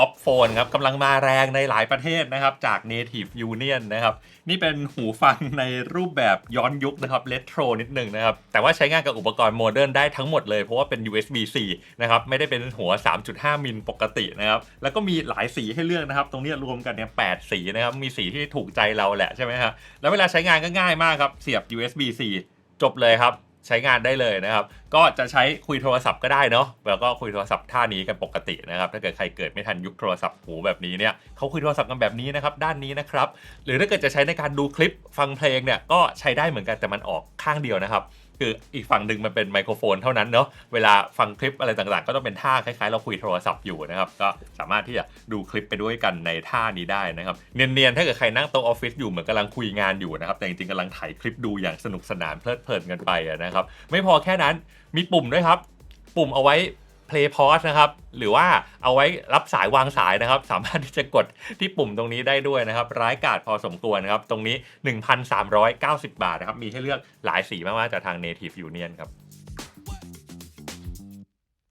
ป๊อปโฟนครับกำลังมาแรงในหลายประเทศนะครับ จาก Native Union นะครับ นี่เป็นหูฟังในรูปแบบย้อนยุคนะครับเลโทรนิดนึงนะครับ แต่ว่าใช้งานกับอุปกรณ์โมเดิร์นได้ทั้งหมดเลย เพราะว่าเป็น USB-C นะครับ ไม่ได้เป็นหัว 3.5 มิลปกตินะครับ แล้วก็มีหลายสีให้เลือกนะครับ ตรงนี้รวมกันเนี่ย8สีนะครับ มีสีที่ถูกใจเราแหละใช่ไหมฮะแล้วเวลาใช้งานก็ง่ายมากครับเสียบ USB-C จบเลยครับ ใช้งานได้เลยนะครับ ก็จะใช้คุยโทรศัพท์ก็ได้เนาะแล้วก็คุยโทรศัพท์ท่านี้กันปกตินะครับ ถ้าเกิดใครเกิดไม่ทันยุคโทรศัพท์หูแบบนี้เนี่ยเขาคุยโทรศัพท์กันแบบนี้นะครับ ด้านนี้นะครับ หรือถ้าเกิดจะใช้ในการดูคลิปฟังเพลงเนี่ยก็ใช้ได้เหมือนกันแต่มันออกข้างเดียวนะครับ คืออีกฝั่งหนึ่งมันเป็นไมโครโฟนเท่านั้นเนาะเวลาฟังคลิปอะไรต่างๆ ก็ต้องเป็นท่าคล้ายๆ เราคุยโทรศัพท์อยู่นะครับ ก็สามารถที่จะดูคลิปไปด้วยกันในท่านี้ได้นะครับ เนียนๆ ถ้าเกิดใครนั่งโต๊ะออฟฟิศอยู่เหมือนกำลังคุยงานอยู่นะครับ แต่จริงๆกำลังถ่ายคลิปดูอย่างสนุกสนานเพลิดเพลินกันไปนะครับ ไม่พอแค่นั้นมีปุ่มด้วยครับ ปุ่มเอาไว้ play pause นะครับ หรือว่าเอาไว้รับสายวางสายนะครับ สามารถที่จะกดที่ปุ่มตรงนี้ได้ด้วยนะครับ ร้ายกาจพอสมควรนะครับ ตรงนี้ 1,390 บาทนะครับ มีให้เลือกหลายสีมากๆจากทาง Native Union ครับ